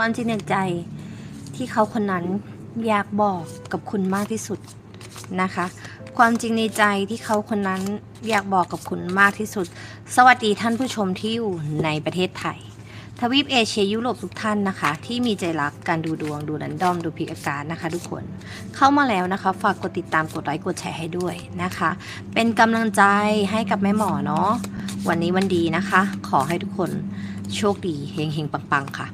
ความจริงในใจที่เขาคนนั้นอยากบอกกับคุณมากที่สุดนะคะ ความจริงในใจที่เขาคนนั้นอยากบอกกับคุณมากที่สุด สวัสดีท่านผู้ชมที่อยู่ในประเทศไทย ทวีปเอเชียยุโรปทุกท่านนะคะ ที่มีใจรักการดูดวงดูรันดอมดูพิกอาการนะคะทุกคน เข้ามาแล้วนะคะ ฝากกดติดตามกดไลค์กดแชร์ให้ด้วยนะคะ เป็นกำลังใจให้กับแม่หมอเนาะวันนี้วันดีนะคะ ขอให้ทุกคนโชคดีเฮงเฮงๆปังๆค่ะ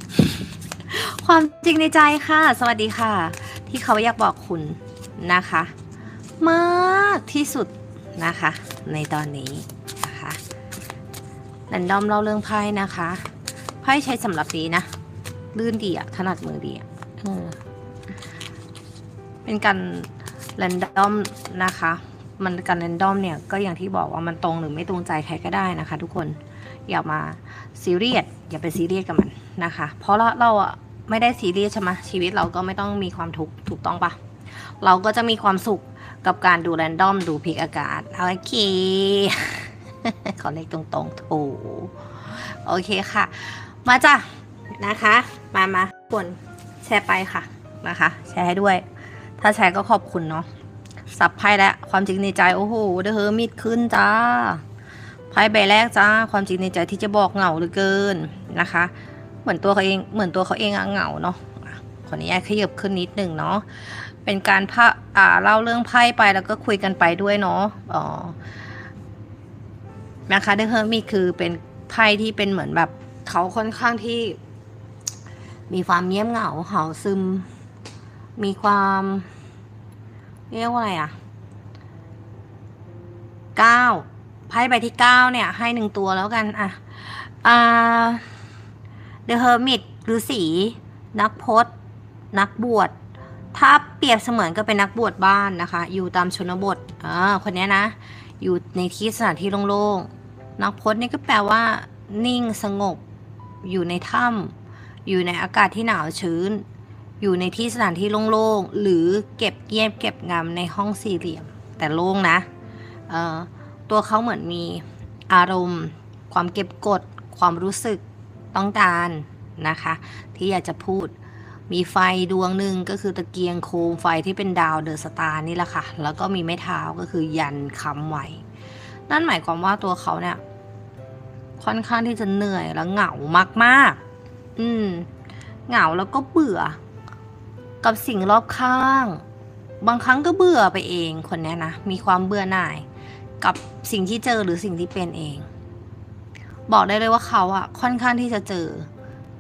ความจริงในใจค่ะ สวัสดีค่ะ ที่เขาอยากบอกคุณนะคะ มากที่สุดนะคะ ในตอนนี้นะคะรันดอมเล่าเรื่องไพ่นะคะไพ่ใช้สำหรับนี้นะลื่นดีอะถนัดมือดีอะเป็นการแรนดอมนะคะ มันการแรนดอมเนี่ยก็อย่างที่บอกว่ามันตรงหรือไม่ตรงใจใครก็ได้นะคะ ทุกคนอย่ามาซีเรียสอย่าไปซีเรียสกับมันนะคะ เพราะเราเราอะ ไม่ได้ซีเรียสใช่ไหมชีวิตเราก็ไม่ต้องมีความทุกข์ถูกต้องปะเราก็จะมีความสุขกับการดูแรนดอมดูพลิกอากาศโอเคขอเลขตรงๆโถโอเคค่ะ มาจ้ะนะคะ มามาควรแชร์ไปค่ะนะคะ แชร์ให้ด้วย ถ้าแชร์ก็ขอบคุณเนาะสับไพ่แล้วความจริงในใจโอ้โหเดอเฮอมิดขึ้นจ้าไพ่ใบแรกจ้า ความจริงในใจที่จะบอกเหงาเหลือเกินนะคะ เหมือนตัวเขาเองเหมือนตัวเขาเองอะเหงาเนาะขออนุญาตขยับขึ้นนิดหนึ่งเนาะเป็นการพะอ่าเล่าเรื่องไพ่ไปแล้วก็คุยกันไปด้วยเนาะอ๋อนะคะเดอะเฮอร์มิดคือเป็นไพ่ที่เป็นเหมือนแบบเขาค่อนข้างที่ มีความเงียบเหงาเหาซึม มีความเรียกว่าอะไรอะเก้าไพ่ใบที่เก้าเนี่ย ให้หนึ่งตัวแล้วกันอะอ่า The Hermit หรือสีนักพจน์นักบวช ถ้าเปรียบเสมือนก็เป็นนักบวชบ้านนะคะ อยู่ตามชนบทอ่าคนเนี้ยนะ อยู่ในที่สถานที่โล่งๆ นักพจน์นี่ก็แปลว่า นิ่งสงบ อยู่ในถ้ำอยู่ในอากาศที่หนาวชื้น อยู่ในที่สถานที่โล่งๆ หรือเก็บเงียบเก็บงำในห้องสี่เหลี่ยม แต่โล่งนะตัวเขาเหมือนมีอารมณ์ ความเก็บกด ความรู้สึก ต้องการนะคะ ที่อยากจะพูดมีไฟดวงหนึ่งก็คือตะเกียงโคมไฟที่เป็นดาวเดอะสตาร์นี่แหละค่ะ แล้วก็มีไม้เท้าก็คือยันค้ำไว้นั่นหมายความว่าตัวเขาเนี่ย ค่อนข้างที่จะเหนื่อยและเหงามากๆ อืม เหงาแล้วก็เบื่อ กับสิ่งรอบข้าง บางครั้งก็เบื่อไปเองคนนี้นะ มีความเบื่อหน่าย กับสิ่งที่เจอหรือสิ่งที่เป็นเอง บอกได้เลยว่าเขาอะค่อนข้างที่จะเจอ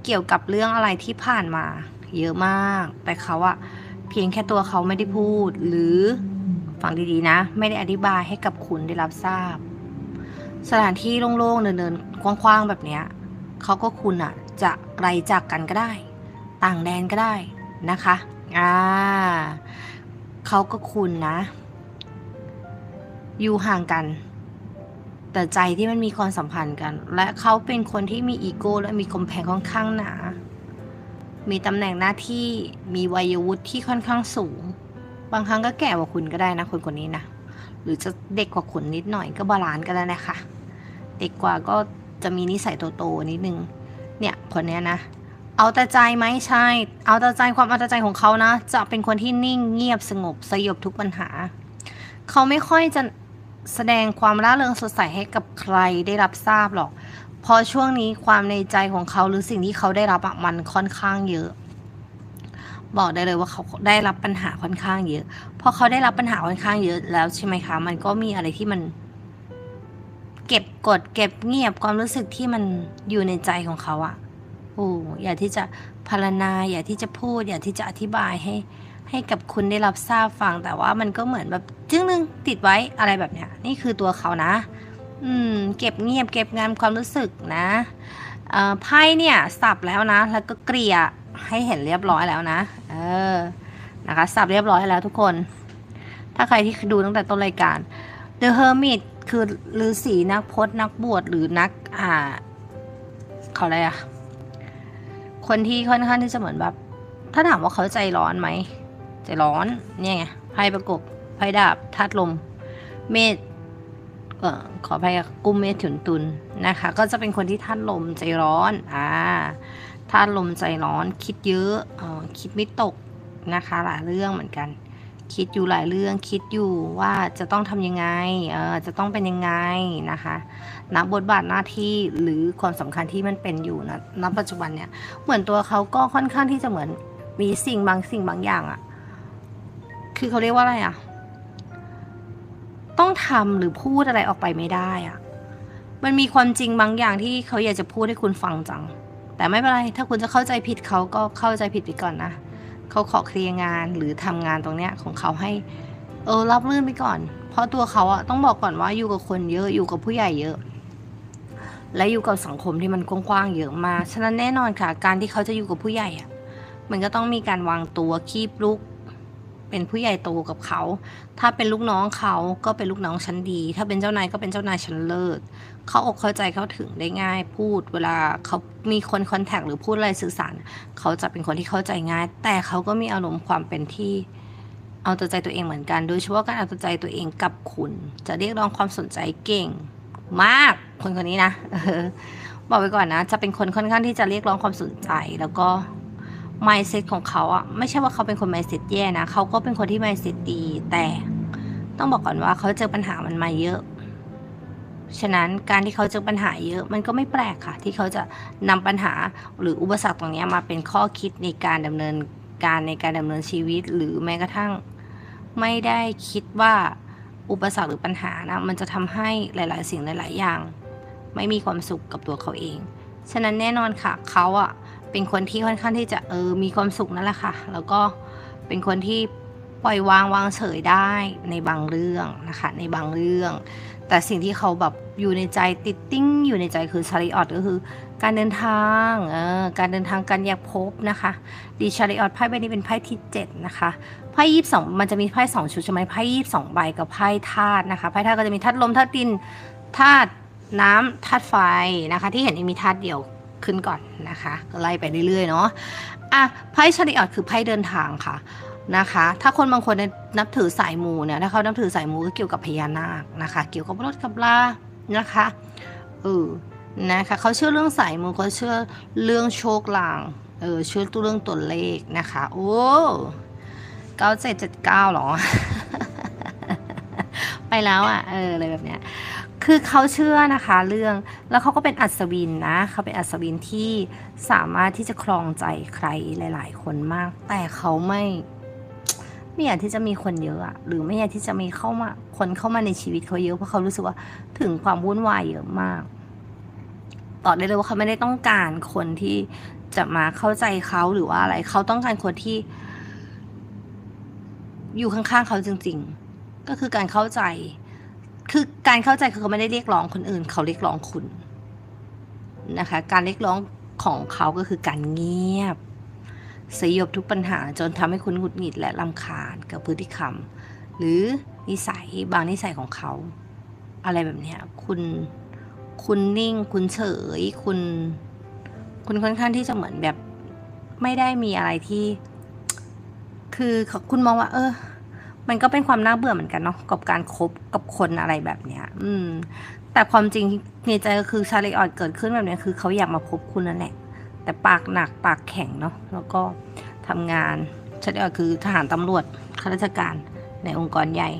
เกี่ยวกับเรื่องอะไรที่ผ่านมา เยอะมาก แต่เขาอะเพียงแค่ตัวเขาไม่ได้พูด หรือฟังดีๆนะ ไม่ได้อธิบายให้กับคุณได้รับทราบ สถานที่โล่งๆเนินๆกว้างๆแบบเนี้ยเขาก็คุณอะจะไกลจากกันก็ได้ ต่างแดนก็ได้นะคะอ่าเขาก็คุณนะ อยู่ห่างกัน แต่ใจที่มันมีความสัมพันธ์กัน และเขาเป็นคนที่มีอีโก้และมีกำแพงค่อนข้างหนา มีตำแหน่งหน้าที่มีวัยวุฒิที่ค่อนข้างสูง บางครั้งก็แก่กว่าคุณก็ได้นะคนคนนี้นะหรือจะเด็กกว่าคุณนิดหน่อยก็บาลานซ์กันแล้วนะคะเด็กกว่าก็จะมีนิสัยโตๆนิดนึงเนี่ยคนนี้นะเอาแต่ใจไหมใช่ เอาแต่ใจความเอาแต่ใจของเขานะ จะเป็นคนที่นิ่งเงียบสงบสยบทุกปัญหา เขาไม่ค่อยจะ แสดงความร่าเริงสดใสให้กับใครได้รับทราบหรอกพราะช่วงนี้ความในใจของเขาหรือสิ่งที่เขาได้รับมันค่อนข้างเยอะ บอกได้เลยว่าเขาได้รับปัญหาค่อนข้างเยอะพอเขาได้รับปัญหาค่อนข้างเยอะแล้วใช่ไหมคะ มันก็มีอะไรที่มัน เก็บกด เก็บเงียบความรู้สึกที่มันอยู่ในใจของเขาอะโอ้อยากที่จะพารณาอยากที่จะพูด อยากที่จะอธิบายให้ ให้กับคุณได้รับทราบฟังแต่ว่ามันก็เหมือนแบบจึ้งนึงติดไว้อะไรแบบเนี้ย นี่คือตัวเขานะ อืม เก็บเงียบเก็บงานความรู้สึกนะไพ่เนี่ยสับแล้วนะ แล้วก็เกลี่ยให้เห็นเรียบร้อยแล้วนะ เออ นะคะสับเรียบร้อยแล้วทุกคน ถ้าใครที่ดูตั้งแต่ต้นรายการ The Hermit คือฤาษีนักพจนักบวชหรือนักอ่าเขาอะไรอะคนที่ค่อนข้างที่จะเหมือนแบบ ถ้าถามว่าเขาใจร้อนไหม ใจร้อน เนี่ยไงไพ่ประกบไพ่ดาบธาตุลม เมษเอ่อขออภัยค่กุมเมษถุนตุลนะคะ ก็จะเป็นคนที่ธาตุลมใจร้อนอ่าธธาตุลมใจร้อนคิดเยอะเออคิดไม่ตกนะคะหลายเรื่องเหมือนกัน คิดอยู่หลายเรื่องคิดอยู่ว่าจะต้องทำยังไงเออจะต้องเป็นยังไงนะคะณบทบาทหน้าที่หรือความสำคัญที่มันเป็นอยู่นะณปัจจุบันเนี่ยเหมือนตัวเขาก็ค่อนข้างที่จะเหมือนมีสิ่งบางสิ่งบางอย่างอะ คือเขาเรียกว่าอะไรอะต้องทำหรือพูดอะไรออกไปไม่ได้อะมันมีความจริงบางอย่างที่เขาอยากจะพูดให้คุณฟังจัง แต่ไม่เป็นไร ถ้าคุณจะเข้าใจผิดเขาก็เข้าใจผิดไปก่อนนะ เขาขอเคลียร์งานหรือทำงานตรงเนี้ยของเขาให้ เออรับรื่นไปก่อน เพราะตัวเขาอะต้องบอกก่อนว่าอยู่กับคนเยอะอยู่กับผู้ใหญ่เยอะและอยู่กับสังคมที่มันกว้างๆเยอะมาก ฉะนั้นแน่นอนค่ะ การที่เขาจะอยู่กับผู้ใหญ่อะมันก็ต้องมีการวางตัวคีบลุก เป็นผู้ใหญ่โตกับเขา ถ้าเป็นลูกน้องเขาก็เป็นลูกน้องชั้นดี ถ้าเป็นเจ้านายก็เป็นเจ้านายชั้นเลิศ เขาอกเข้าใจเข้าถึงได้ง่ายพูด เวลาเขามีคนคอนแทคหรือพูดอะไรสื่อสาร เขาจะเป็นคนที่เข้าใจง่าย แต่เขาก็มีอารมณ์ความเป็นที่เอาแต่ใจตัวเองเหมือนกัน โดยเฉพาะการเอาแต่ใจตัวเองกับคุณ จะเรียกร้องความสนใจเก่ง มาก คนคนนี้นะบอกไปก่อนนะ จะเป็นคนค่อนข้างที่จะเรียกร้องความสนใจแล้วก็ mindset ของเขาอะไม่ใช่ว่าเขาเป็นคน mindset แย่นะเขาก็เป็นคนที่ mindset ดี แต่ต้องบอกก่อนว่าเขาเจอปัญหามันมาเยอะ ฉะนั้นการที่เขาเจอปัญหาเยอะ มันก็ไม่แปลกค่ะ ที่เขาจะนำปัญหาหรืออุปสรรคตรงนี้มาเป็นข้อคิดในการดำเนินการในการดำเนินชีวิต หรือแม้กระทั่งไม่ได้คิดว่าอุปสรรคหรือปัญหานะมันจะทำให้หลาย ๆ สิ่งหลาย ๆ อย่าง ไม่มีความสุขกับตัวเขาเอง ฉะนั้นแน่นอนค่ะเขาอะ เป็นคนที่ค่อนข้างที่จะเออมีความสุขนั่นแหละค่ะ แล้วก็เป็นคนที่ปล่อยวางวางเฉยได้ในบางเรื่องนะคะในบางเรื่อง แต่สิ่งที่เขาแบบอยู่ในใจติดติ้งอยู่ในใจคือชาริออตก็คือ การเดินทางเออการเดินทางการอยากพบนะคะดีชาริออตไพ่ใบนี้เป็นไพ่ที่7นะคะไพ่ยี่สองมันจะมีไพ่สองชุดใช่ไหมไพ่ยี่สองใบกับไพ่ธาตุนะคะไพ่ธาตุก็จะมีธาตุลมธาตุดินธาตุน้ำธาตุไฟนะคะ ที่เห็นมีธาตุเดียว ขึ้นก่อนนะคะไล่ไปเรื่อยๆเนาะอะไพ่ชาริออตคือไพ่เดินทางค่ะนะคะ ถ้าคนบางคนนับถือสายมูเนี่ยถ้าเขานับถือสายมูก็เกี่ยวกับพญานาคนะคะ เกี่ยวกับรถกับลานะคะเออนะคะเขาเชื่อเรื่องสายมูเขาเชื่อเรื่องโชคลางเออเชื่อตัวเรื่องตัวเลขนะคะโอ้เก้าเจ็ดเจ็ดเก้าหรอ ไปแล้วอะเอออะไรแบบเนี้ย คือเขาเชื่อนะคะเรื่องแล้วเขาก็เป็นอัศวินนะเขาเป็นอัศวินที่สามารถที่จะครองใจใครหลาย ๆ คนมาก แต่เขาไม่ไม่อยากที่จะมีคนเยอะอะหรือไม่อยากที่จะมีเข้ามาคนเข้ามาในชีวิตเขาเยอะเพราะเขารู้สึกว่าถึงความวุ่นวายเยอะมากตอบได้เลยว่าเขาไม่ได้ต้องการคนที่จะมาเข้าใจเขาหรือว่าอะไรเขาต้องการคนที่ อยู่ข้างๆเขาจริง ๆ ก็คือการเข้าใจ คือการเข้าใจคือเขาไม่ได้เรียกร้องคนอื่น เขาเรียกร้องคุณนะคะ การเรียกร้องของเขาก็คือการเงียบ สยบทุกปัญหาจนทำให้คุณหงุดหงิดและลำคาญกับพฤติกรรม หรือนิสัยบางนิสัยของเขา อะไรแบบนี้คุณคุณนิ่ง คุณเฉย คุณ คุณค่อนข้างที่จะเหมือนแบบ ไม่ได้มีอะไรที่ คือคุณมองว่า เออ มันก็เป็นความน่าเบื่อเหมือนกันเนาะกับการคบกับคนอะไรแบบเนี้ย อืม แต่ความจริงในใจก็คือชาลีออดเกิดขึ้นแบบนี้คือเขาอยากมาพบคุณนั่นแหละ แต่ปากหนักปากแข็งเนาะแล้วก็ทำงานชัดเจนคือทหารตำรวจข้าราชการในองค์กรใหญ่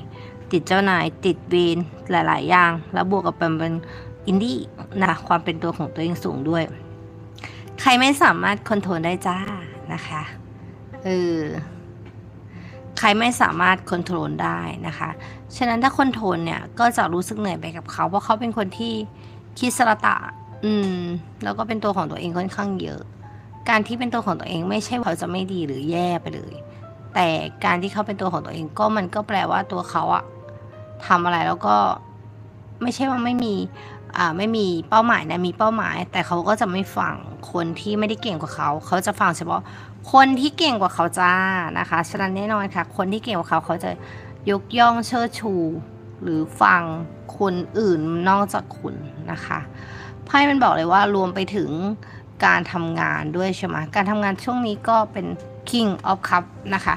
ติดเจ้านายติดเวรหลาย ๆ อย่าง แล้วบวกกับเป็นเป็นอินดี้นะความเป็นตัวของตัวเองสูงด้วย ใครไม่สามารถคอนโทรลได้จ้านะคะเออ ใครไม่สามารถคอนโทรลได้นะคะ ฉะนั้นถ้าคอนโทรลเนี่ยก็จะรู้สึกเหนื่อยไปกับเขา เพราะเขาเป็นคนที่คิดสระตะ อืม แล้วก็เป็นตัวของตัวเองค่อนข้างเยอะ การที่เป็นตัวของตัวเองไม่ใช่ว่าเขาจะไม่ดีหรือแย่ไปเลย แต่การที่เขาเป็นตัวของตัวเองก็มันก็แปลว่าตัวเขาอะทำอะไรแล้วก็ไม่ใช่ว่าไม่มีอ่าไม่มีเป้าหมายนะมีเป้าหมาย แต่เขาก็จะไม่ฟังคนที่ไม่ได้เก่งกว่าเขา เขาจะฟังเฉพาะ คนที่เก่งกว่าเขาจ้านะคะฉะนั้นแน่นอนค่ะ คนที่เก่งกว่าเขาเขาจะยกย่องเชิดชู หรือฟังคนอื่นนอกจากคุณนะคะไพ่มันบอกเลยว่ารวมไปถึงการทำงานด้วยใช่ไหมการทำงานช่วงนี้ก็เป็น King of Cup นะคะ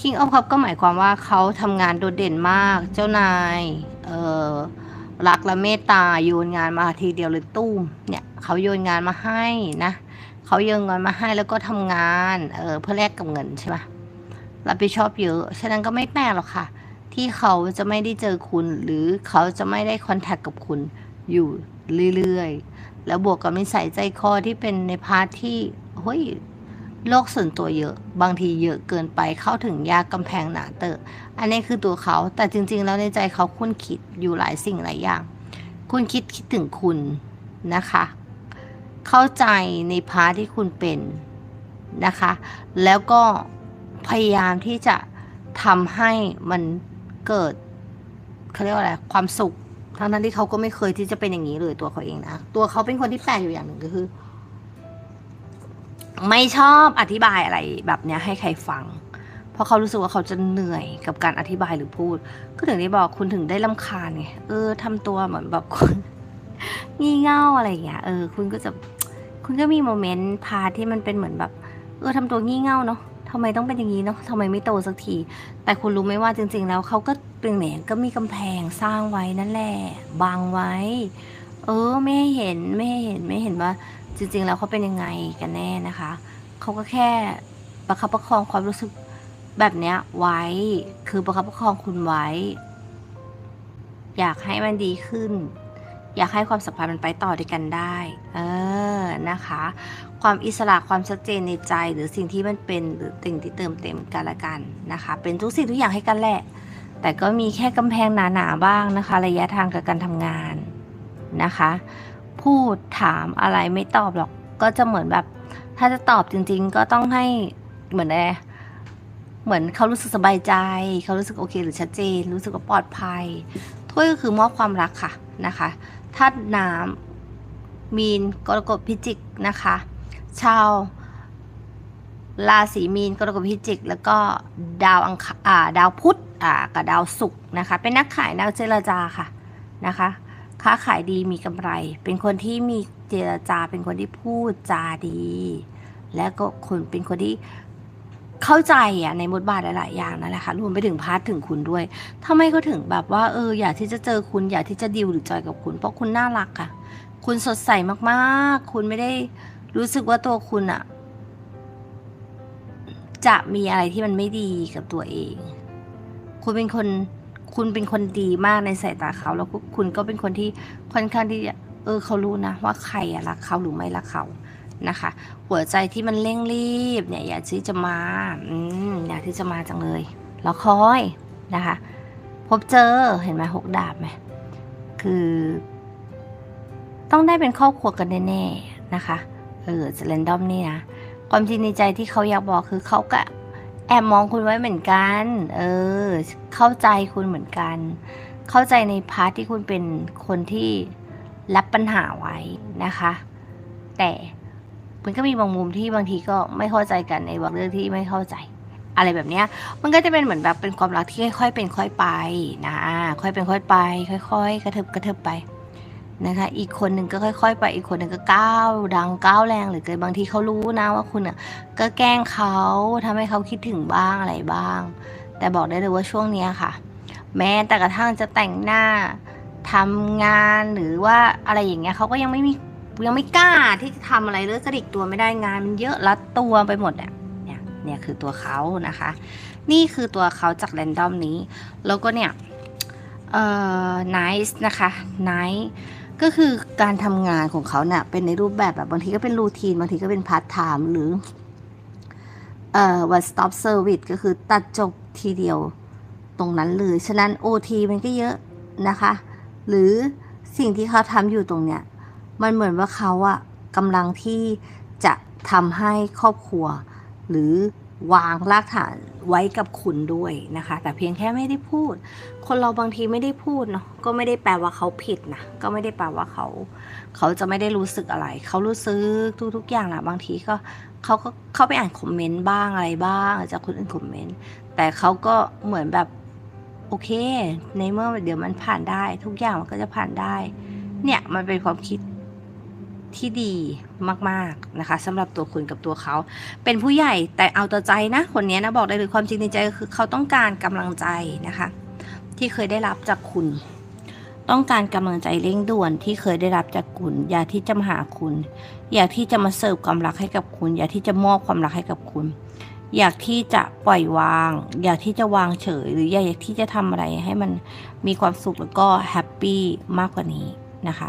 King of Cup ก็หมายความว่าเขาทำงานโดดเด่นมาก เจ้านายเออรักและเมตตาโยนงานมาทีเดียวเลยตุ้มเนี่ยเขาโยนงานมาให้นะ เขายืมเงินมาให้แล้วก็ทำงาน เออเพื่อแลกกับเงินใช่ไหมรับผิดชอบเยอะ ฉะนั้นก็ไม่แปลกหรอกค่ะ ที่เขาจะไม่ได้เจอคุณ หรือเขาจะไม่ได้คอนแทคกับคุณอยู่เรื่อยๆ แล้วบวกกับนิสัยใจคอที่เป็นในพาร์ทที่เฮ้ยโลกส่วนตัวเยอะ บางทีเยอะเกินไปเข้าถึงยากกำแพงหนาเตอะอันนี้คือตัวเขาแต่จริง ๆ แล้วในใจเขาคุณคิดอยู่หลายสิ่งหลายอย่าง คุณคิดคิดถึงคุณนะคะ เข้าใจในพาร์ทที่คุณเป็นนะคะ แล้วก็พยายามที่จะทำให้มันเกิดเขาเรียกว่าอะไรความสุขทั้งนั้นที่เขาก็ไม่เคยที่จะเป็นอย่างนี้เลยตัวเขาเองนะตัวเขาเป็นคนที่แปลกอยู่อย่างหนึ่งก็คือ ไม่ชอบอธิบายอะไรแบบเนี้ยให้ใครฟัง เพราะเขารู้สึกว่าเขาจะเหนื่อยกับการอธิบายหรือพูด ก็ถึงได้บอกคุณถึงได้ลำคาญไงเออทำตัวเหมือนแบบคนงี่เง่าอะไรอย่างเงี้ยเออ คุณก็จะ คุณก็มีโมเมนต์พาที่มันเป็นเหมือนแบบ เออทำตัวงี่เง่าเนาะทำไมต้องเป็นอย่างนี้เนาะทำไมไม่โตสักที แต่คุณรู้ไหมว่าจริง ๆ แล้วเขาก็เป็นเหมือนก็มีกำแพงสร้างไว้นั่นแหละบังไว้ เออ ไม่ให้เห็นไม่ให้เห็นไม่เห็นว่า จริง ๆ แล้วเขาเป็นยังไงกันแน่นะคะเขาก็แค่ประคับประคองความรู้สึกแบบเนี้ยไว้ คือประคับประคองคุณไว้ อยากให้มันดีขึ้น อยากให้ความสัมพันธ์มันไปต่อด้วยกันได้ เออ นะคะ ความอิสระความชัดเจนในใจหรือสิ่งที่มันเป็นหรือสิ่งที่เติมเต็มกันละกันนะคะ เป็นทุกสิ่งทุกอย่างให้กันแหละ แต่ก็มีแค่กำแพงหนาๆบ้างนะคะ ระยะทางกับการทำงานนะคะ พูดถามอะไรไม่ตอบหรอก ก็จะเหมือนแบบ ถ้าจะตอบจริง ๆ ก็ต้องให้เหมือนแอเหมือนเขารู้สึกสบายใจ เขารู้สึกโอเค หรือชัดเจน รู้สึกว่าปลอดภัยถ้วยก็คือมอบความรักค่ะนะคะ ธาตุน้ำมีนกรกฎพิจิกนะคะ ชาวราศีมีนกรกฎพิจิก แล้วก็ดาวอังคาดาวพุธอ่ากับดาวศุกร์นะคะ เป็นนักขายนักเจรจาค่ะนะคะ ค้าขายดีมีกำไร เป็นคนที่มีเจรจา เป็นคนที่พูดจาดี และก็คนเป็นคนที่ เข้าใจอะในบทบาทหลาย ๆ อย่างนั่นแหละค่ะรวมไปถึงพาร์ทถึงคุณด้วยทำไมเขาถึงแบบว่า เออ อยากที่จะเจอคุณอยากที่จะดิวหรือจอยกับคุณ เพราะคุณน่ารักค่ะ คุณสดใสมากๆ คุณไม่ได้รู้สึกว่าตัวคุณอะ จะมีอะไรที่มันไม่ดีกับตัวเอง คุณเป็นคนคุณเป็นคนดีมากในสายตาเขา แล้วคุณก็เป็นคนที่ค่อนข้างที่จะเออเขารู้นะ ว่าใครอะรักเขาหรือไม่รักเขา นะคะ หัวใจที่มันเร่งรีบเนี่ยอยากที่จะมาอืมอยากที่จะมาจังเลยรอคอยนะคะ พบเจอเห็นไหมหกดาบไหมคือ ต้องได้เป็นครอบครัวกันแน่ๆนะคะเออจะเรนดอมนี่นะความจริงในใจที่เขาอยากบอกคือเขาก็แอบมองคุณไว้เหมือนกัน เออ เข้าใจคุณเหมือนกัน เข้าใจในพาร์ทที่คุณเป็นคนที่รับปัญหาไว้นะคะ แต่ มันก็มีบางมุมที่บางทีก็ไม่เข้าใจกันในบางเรื่องที่ไม่เข้าใจ อะไรแบบเนี้ย มันก็จะเป็นเหมือนแบบเป็นความรักที่ค่อยๆเป็นค่อยไปนะ ค่อยเป็นค่อยไป ค่อยๆกระเถิบกระเถิบไปนะคะ อีกคนหนึ่งก็ค่อย ๆ ไป อีกคนหนึ่งก็ก้าวดังก้าวแรงหรือเกินบางทีเขารู้นะว่าคุณอะก็แกล้งเขาทำให้เขาคิดถึงบ้างอะไรบ้าง แต่บอกได้เลยว่าช่วงเนี้ยค่ะ แม้แต่กระทั่งจะแต่งหน้าทำงานหรือว่าอะไรอย่างเงี้ยเขาก็ยังไม่มี ยังไม่กล้าที่จะทำอะไรเลยกระดิกตัวไม่ได้งานมันเยอะรัดตัวไปหมดอะเนี่ยเนี่ยคือตัวเขานะคะ นี่คือตัวเขาจากแรนดอมนี้ แล้วก็เนี่ยเอ่อ nice นะคะ nice ก็คือการทำงานของเขาเนี่ยเป็นในรูปแบบแบบบางทีก็เป็นรูทีนบางทีก็เป็นพาร์ทไทม์หรือเอ่อ one stop service ก็คือตัดจบทีเดียวตรงนั้นเลย ฉะนั้น OT มันก็เยอะนะคะ หรือสิ่งที่เขาทำอยู่ตรงเนี้ย มันเหมือนว่าเขาอะกำลังที่จะทำให้ครอบครัว หรือวางรากฐานไว้กับคุณด้วยนะคะ แต่เพียงแค่ไม่ได้พูด คนเราบางทีไม่ได้พูดเนาะก็ไม่ได้แปลว่าเขาผิดนะก็ไม่ได้แปลว่าเขา เขาจะไม่ได้รู้สึกอะไร เขารู้สึกทุกๆอย่างแหละบางทีก็เขาก็เข้าไปอ่านคอมเมนต์บ้างอะไรบ้างจากคนอื่นคอมเมนต์แต่เขาก็เหมือนแบบโอเค ในเมื่อเดี๋ยวมันผ่านได้ ทุกอย่างมันก็จะผ่านได้ เนี่ยมันเป็นความคิด ที่ดีมากๆนะคะสำหรับตัวคุณกับตัวเขา เป็นผู้ใหญ่แต่เอาแต่ใจนะ คนนี้นะบอกได้เลยความจริงในใจคือเขาต้องการกำลังใจนะคะ ที่เคยได้รับจากคุณ ต้องการกำลังใจเร่งด่วนที่เคยได้รับจากคุณ อยากที่จะมาหาคุณ อยากที่จะมาเสิร์ฟความรักให้กับคุณ อยากที่จะมอบความรักให้กับคุณ อยากที่จะปล่อยวาง อยากที่จะวางเฉย หรืออยากที่จะทำอะไรให้มันมีความสุขแล้วก็แฮปปี้มากกว่านี้นะคะ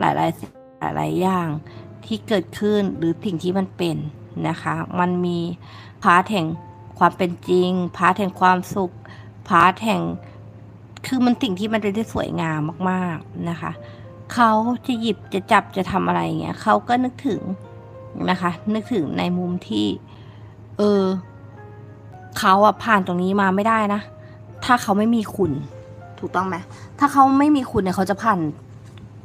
หลายๆ หลายอย่างที่เกิดขึ้นหรือสิ่งที่มันเป็นนะคะ มันมีพาร์ทแห่งความเป็นจริง พาร์ทแห่งความสุข พาร์ทแห่ง คือมันสิ่งที่มันเป็นที่สวยงามมากๆนะคะ เขาจะหยิบจะจับจะทำอะไรอย่างเงี้ยเขาก็นึกถึงนะคะ นึกถึงในมุมที่ เออเขาอะผ่านตรงนี้มาไม่ได้นะ ถ้าเขาไม่มีคุณ ถูกต้องไหมถ้าเขาไม่มีคุณเนี่ยเขาจะผ่าน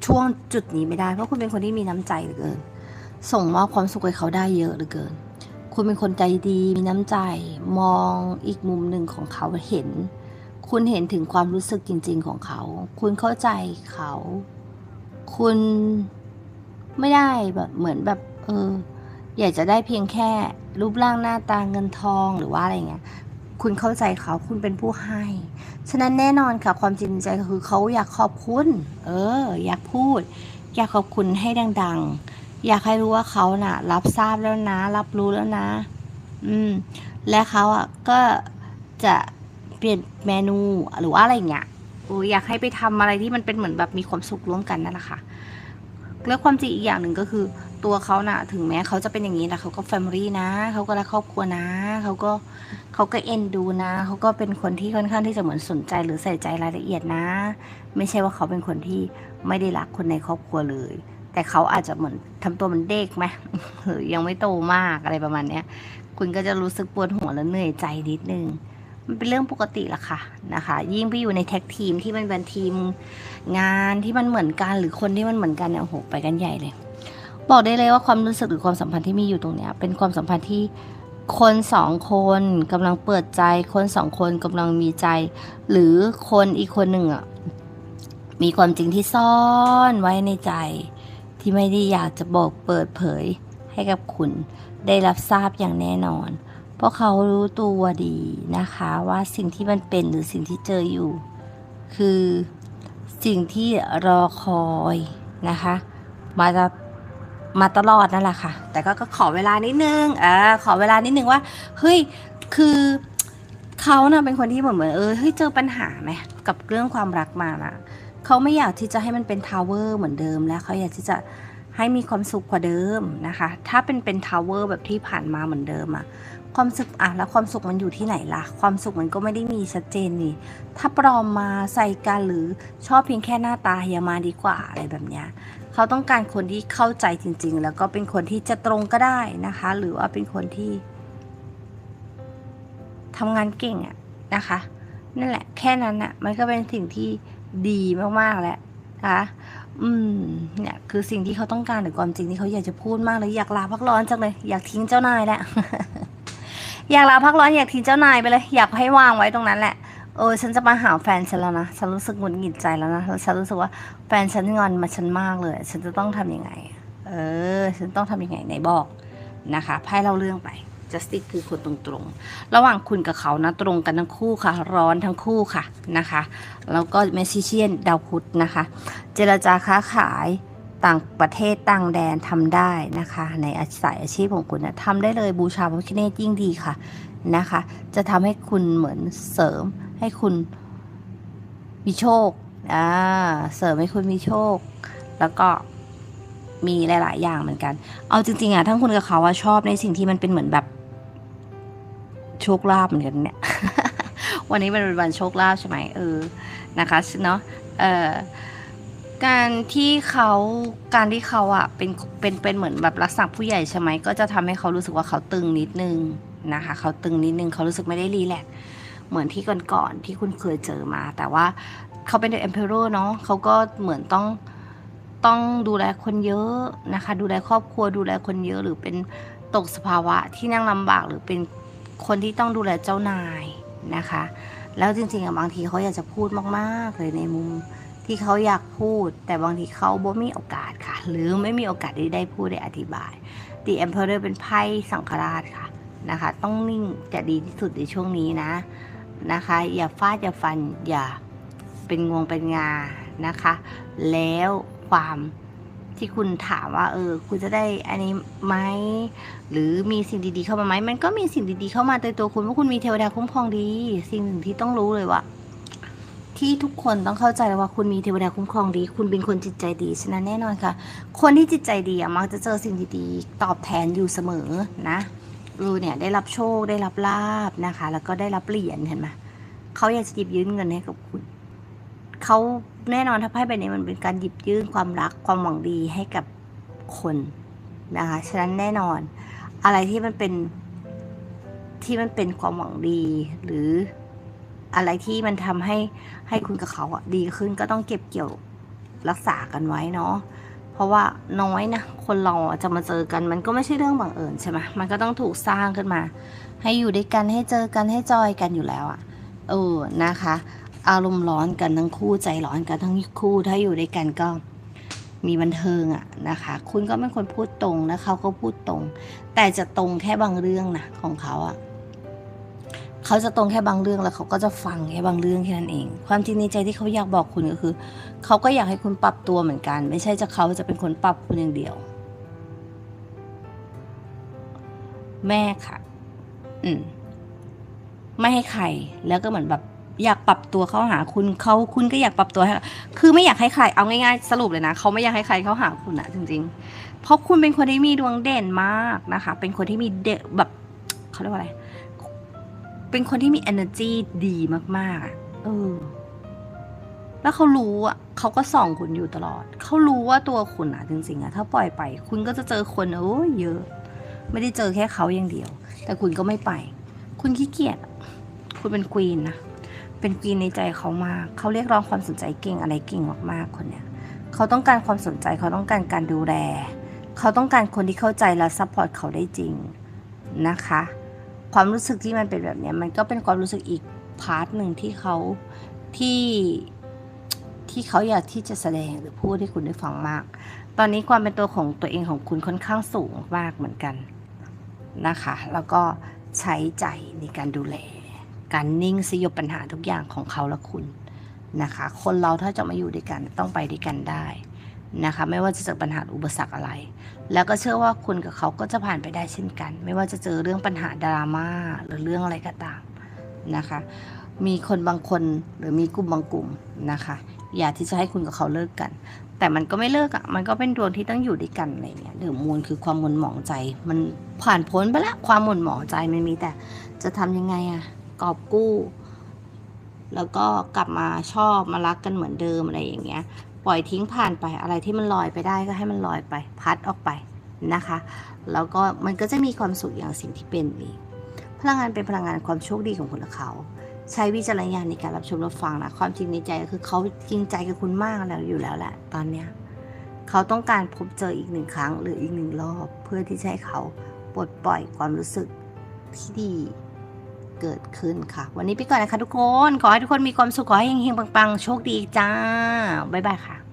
ช่วงจุดนี้ไม่ได้ เพราะคุณเป็นคนที่มีน้ำใจเหลือเกิน ส่งมอบความสุขให้เขาได้เยอะเหลือเกิน คุณเป็นคนใจดีมีน้ำใจ มองอีกมุมหนึ่งของเขาเห็น คุณเห็นถึงความรู้สึกจริง ๆ ของเขา คุณเข้าใจเขา คุณไม่ได้แบบเหมือนแบบเอออยากจะได้เพียงแค่รูปร่างหน้าตาเงินทองหรือว่าอะไรเงี้ย คุณเข้าใจเขาคุณเป็นผู้ให้ ฉะนั้นแน่นอนค่ะความจริงใจคือเขาอยากขอบคุณ เออ อยากพูด อยากขอบคุณให้ดัง ๆ อยากให้รู้ว่าเขาน่ะ รับทราบแล้วนะ รับรู้แล้วนะ อืม และเขาอะก็จะเปลี่ยนเมนูหรือว่าอะไรอย่างเงี้ยโอ้ยอยากให้ไปทำอะไรที่มันเป็นเหมือนแบบมีความสุขร่วมกันนั่นแหละค่ะ แล้วความจริงอีกอย่างหนึ่งก็คือ ตัวเขาน่ะ ถึงแม้เขาจะเป็นอย่างนี้แต่เขาก็แฟมิลี่นะเขาก็รักครอบครัวนะเขาก็เขาก็เอ็นดูนะเขาก็เป็นคนที่ค่อนข้างที่จะเหมือนสนใจหรือใส่ใจรายละเอียดนะ ไม่ใช่ว่าเขาเป็นคนที่ไม่ได้รักคนในครอบครัวเลย แต่เขาอาจจะเหมือนทำตัวเหมันเด็กไหมหรือยังไม่โตมากอะไรประมาณเนี้ย คุณก็จะรู้สึกปวดหัวและเหนื่อยใจนิดนึง มันเป็นเรื่องปกติละค่ะนะคะ ยิ่งไปอยู่ในแท็กทีมที่มันเป็นทีมงานที่มันเหมือนกันหรือคนที่มันเหมือนกันเนี่ยโอ้โหไปกันใหญ่เลย บอกได้เลยว่าความรู้สึกหรือความสัมพันธ์ที่มีอยู่ตรงเนี้ยเป็นความสัมพันธ์ที่คนสองคนกำลังเปิดใจ คนสองคนกำลังมีใจ หรือคนอีกคนหนึ่งอะมีความจริงที่ซ่อนไว้ในใจ ที่ไม่ได้อยากจะบอกเปิดเผยให้กับคุณ ได้รับทราบอย่างแน่นอน เพราะเขารู้ตัวดีนะคะว่าสิ่งที่มันเป็นหรือสิ่งที่เจออยู่ คือสิ่งที่รอคอยนะคะ มาจะมาตลอดนั่นแหละค่ะ แต่ก็ขอเวลานิดนึงอ่าขอเวลานิดนึงว่าเฮ้ยคือเขาเน่ะเป็นคนที่เหมือนเหมือนเออเฮ้ยเจอปัญหาไหมกับเรื่องความรักมานะเขาไม่อยากที่จะให้มันเป็นทาวเวอร์เหมือนเดิมแล้วเขาอยากที่จะ ให้มีความสุขกว่าเดิมนะคะ ถ้าเป็นเป็นทาวเวอร์แบบที่ผ่านมาเหมือนเดิมอะความสุขอะแล้วความสุขมันอยู่ที่ไหนล่ะ ความสุขมันก็ไม่ได้มีชัดเจนนี่ ถ้าปลอมมาใส่กันหรือชอบเพียงแค่หน้าตาอย่ามาดีกว่าอะไรแบบเนี้ยเขาต้องการคนที่เข้าใจจริง ๆ แล้วก็เป็นคนที่จะตรงก็ได้นะคะ หรือว่าเป็นคนที่ทำงานเก่งอะนะคะนั่นแหละแค่นั้นอะมันก็เป็นสิ่งที่ดีมากๆแล้วนะคะ อืม เนี่ยคือสิ่งที่เขาต้องการหรือความจริงที่เขาอยากจะพูดมากเลยอยากลาพักร้อนจังเลย อยากทิ้งเจ้านายแหละ อยากลาพักร้อนอยากทิ้งเจ้านายไปเลย อยากให้วางไว้ตรงนั้นแหละเออฉันจะมาหาแฟนฉันแล้วนะฉันรู้สึกหงุดหงิดใจแล้วนะแล้วฉันรู้สึกว่าแฟนฉันงอนมาฉันมากเลย ฉันจะต้องทำยังไง เออ ฉันต้องทำยังไงไหนบอกนะคะไพ่เล่าเรื่องไป justice คือคนตรงๆ ระหว่างคุณกับเขานะตรงกันทั้งคู่ค่ะ ร้อนทั้งคู่ค่ะนะคะ แล้วก็เมซิเชียนดาวพุธนะคะ เจรจาค้าขายต่างประเทศต่างแดนทำได้นะคะ ในอาสายอาชีพของคุณนะทำได้เลยบูชาพระพิฆเนศยิ่งดีค่ะนะคะ จะทำให้คุณเหมือนเสริมให้คุณมีโชคอ่าเสริมให้คุณมีโชค แล้วก็มีหลาย ๆ อย่างเหมือนกัน เอาจริง ๆอะทั้งคุณกับเขาว่าชอบในสิ่งที่มันเป็นเหมือนแบบ โชคลาภเหมือนกันเนี่ย วันนี้มันเป็นวันโชคลาภใช่ไหมเออนะคะเนาะเอ่อการที่เขาการที่เขาอะเป็นเป็นเป็นเหมือนแบบรักษาผู้ใหญ่ใช่ไหมก็จะทำให้เขารู้สึกว่าเขาตึงนิดนึงนะคะ เขาตึงนิดนึงเขารู้สึกไม่ได้รีแลกซ์เหมือนที่ก่อนๆที่คุณเคยเจอมา แต่ว่าเขาเป็นเอ็มเพอเนาะเขาก็เหมือนต้องต้องดูแลคนเยอะนะคะ ดูแลครอบครัวดูแลคนเยอะหรือเป็นตกสภาวะที่นั่งลำบากหรือเป็น คนที่ต้องดูแลเจ้านายนะคะ แล้วจริงๆอะบางทีเขาอยากจะพูดมากๆเลยในมุมที่เขาอยากพูด แต่บางทีเขาบ่มีโอกาสค่ะ หรือไม่มีโอกาสได้ได้พูดได้อธิบาย The Emperor เป็นไพ่สังฆราชค่ะนะคะ ต้องนิ่งจะดีที่สุดในช่วงนี้นะนะคะ อย่าฟาดอย่าฟันอย่าเป็นงวงเป็นงานะคะ แล้วความ ที่คุณถามว่า เออ คุณจะได้อันนี้ไหมหรือมีสิ่งดีๆเข้ามาไหมมันก็มีสิ่งดีๆเข้ามาในตัวคุณเพราะคุณมีเทวดาคุ้มครองดี สิ่งหนึ่งที่ต้องรู้เลยว่าที่ทุกคนต้องเข้าใจเลยว่าคุณมีเทวดาคุ้มครองดี คุณเป็นคนจิตใจดี ฉะนั้นแน่นอนค่ะ คนที่จิตใจดีอมักจะเจอสิ่งดีๆ ตอบแทนอยู่เสมอนะเออเนี่ยได้รับโชคได้รับลาบนะคะ แล้วก็ได้รับเหรียญเห็นไหมเขาอยากจะหยิบยื่นเงินให้กับคุณ เขาแน่นอนถ้าไพ่ใบนี้มันเป็นการหยิบยื่นความรักความหวังดีให้กับคนนะคะฉะนั้นแน่นอน อะไรที่มันเป็นที่มันเป็นความหวังดี หรืออะไรที่มันทำให้ให้คุณกับเขาอะดีขึ้นก็ต้องเก็บเกี่ยวรักษากันไว้เนาะเพราะว่าน้อยนะคนเราจะมาเจอกันมันก็ไม่ใช่เรื่องบังเอิญใช่ไหมมันก็ต้องถูกสร้างขึ้นมา ให้อยู่ด้วยกันให้เจอกันให้จอยกันอยู่แล้วอะเออนะคะ อารมณ์ร้อนกันทั้งคู่ใจร้อนกันทั้งคู่ถ้าอยู่ด้วยกันก็มีบันเทิงอะนะคะ คุณก็เป็นคนพูดตรงนะเขาก็พูดตรง แต่จะตรงแค่บางเรื่องนะของเขาอะเขาจะตรงแค่บางเรื่องแล้วเขาก็จะฟังแค่บางเรื่องแค่นั้นเอง ความจริงในใจที่เขาอยากบอกคุณก็คือ เขาก็อยากให้คุณปรับตัวเหมือนกัน ไม่ใช่จะเขาจะเป็นคนปรับคุณอย่างเดียว แม่ค่ะ อืมไม่ให้ใครแล้วก็เหมือนแบบ อยากปรับตัวเข้าหาคุณเขาคุณก็อยากปรับตัวให้คือไม่อยากให้ใครเอาง่ายๆ สรุปเลยนะเขาไม่อยากให้ใครเข้าหาคุณอะจริง ๆ เพราะคุณเป็นคนที่มีดวงเด่นมากนะคะ เป็นคนที่มีเดแบบเขาเรียกว่าอะไร เป็นคนที่มี energy ดีมากๆอะเออ แล้วเขารู้อะเขาก็ส่องคุณอยู่ตลอด เขารู้ว่าตัวคุณอะจริงๆอะถ้าปล่อยไป คุณก็จะเจอคนโอ้ยเยอะ ไม่ได้เจอแค่เขาอย่างเดียว แต่คุณก็ไม่ไป คุณขี้เกียจคุณเป็นควีนนะ เป็นควีนในใจเขามาก เขาเรียกร้องความสนใจเก่งอะไรเก่งมากๆคนเนี้ยเขาต้องการความสนใจเขาต้องการการดูแล เขาต้องการคนที่เข้าใจและซัพพอร์ตเขาได้จริงนะคะ ความรู้สึกที่มันเป็นแบบเนี้ยมันก็เป็นความรู้สึกอีกพาร์ทหนึ่งที่เขาที่ที่เขาอยากที่จะแสดงหรือพูดให้คุณได้ฟังมาก ตอนนี้ความเป็นตัวของตัวเองของคุณค่อนข้างสูงมากเหมือนกันนะคะ แล้วก็ใช้ใจในการดูแล การนิ่งสยบปัญหาทุกอย่างของเขาและคุณนะคะ คนเราถ้าจะมาอยู่ด้วยกันต้องไปด้วยกันได้นะคะ ไม่ว่าจะเจอปัญหาอุปสรรคอะไร แล้วก็เชื่อว่าคุณกับเขาก็จะผ่านไปได้เช่นกัน ไม่ว่าจะเจอเรื่องปัญหาดราม่าหรือเรื่องอะไรก็ตามนะคะ มีคนบางคนหรือมีกลุ่มบางกลุ่มนะคะ อยากที่จะให้คุณกับเขาเลิกกัน แต่มันก็ไม่เลิกอะ่ะ มันก็เป็นดวงที่ต้องอยู่ด้วยกันอะไรเงี้ยเดือมูลคือความหม่นหมองใจ มันผ่านพ้นไปแล้วความหม่นหมองใจมันมีแต่จะทำยังไงอะ่ะ กอบกู้ แล้วก็กลับมาชอบมารักกันเหมือนเดิมอะไรอย่างเงี้ย ปล่อยทิ้งผ่านไปอะไรที่มันลอยไปได้ก็ให้มันลอยไป พัดออกไปนะคะ แล้วก็มันก็จะมีความสุขอย่างสิ่งที่เป็นอีกพลังงานเป็นพลังงานความโชคดีของคุณและเขา ใช้วิจารณญาณในการรับชมรับฟังนะความจริงในใจก็คือเขาจริงใจกับคุณมากแล้วอยู่แล้วแหละตอนเนี้ยเขาต้องการพบเจออีกหนึ่งครั้งหรืออีกหนึ่งรอบ เพื่อที่จะให้เขาปลดปล่อยความรู้สึกที่ดี เกิดขึ้นค่ะ วันนี้ไปก่อนนะคะทุกคน ขอให้ทุกคนมีความสุข ขอให้เฮงๆปังๆ โชคดีจ้า บ๊ายบายค่ะ